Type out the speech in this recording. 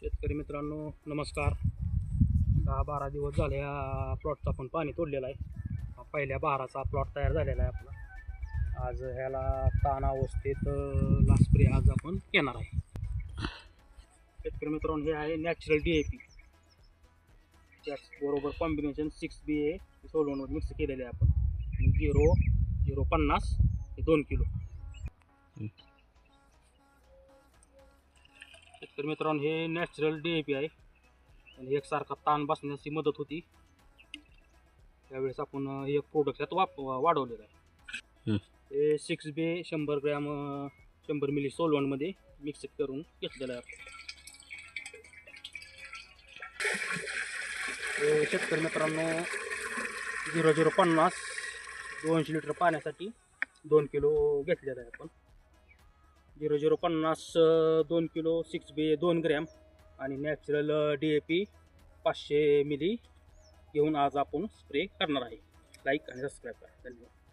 शेतकरी मित्रांनो नमस्कार. दहा बारा दिवस झाले या प्लॉटचं आपण पाणी तोडलेलं आहे. हा पहिल्या बहाराचा प्लॉट तयार झालेला आहे आपला. आज ह्याला ताण अवस्थेत ला आज आपण येणार आहे. शेतकरी मित्रांनो हे आहे नॅचरल डी ए पी त्याचबरोबर कॉम्बिनेशन सिक्स बी ए सोलवून मिक्स केलेले आहे आपण. झिरो झिरो पन्नास हे दोन किलो. शेतकरी मित्रांनो हे नॅचरल डी ए पी आहे. आणि एकसारखा ताण बसण्याची मदत होती. त्यावेळेस आपण एक प्रोडक्ट यात वाप वाढवलेलं आहे. हे सिक्स बी शंभर ग्रॅम शंभर मिली सोलवनमध्ये मिक्स करून घेतलेलं आहे आपण. शेतकरी मित्रांनो झिरो झिरो पन्नास दोनशे लिटर पाण्यासाठी दोन किलो घेतलेलं आहे आपण. झिरो झिरो पन्नास दोन किलो सिक्स बी दोन ग्रॅम. आणि नॅचरल डी ए पी पाचशे मिली घेऊन आज आपण स्प्रे करणार आहे. लाईक आणि सबस्क्राईब करा. धन्यवाद.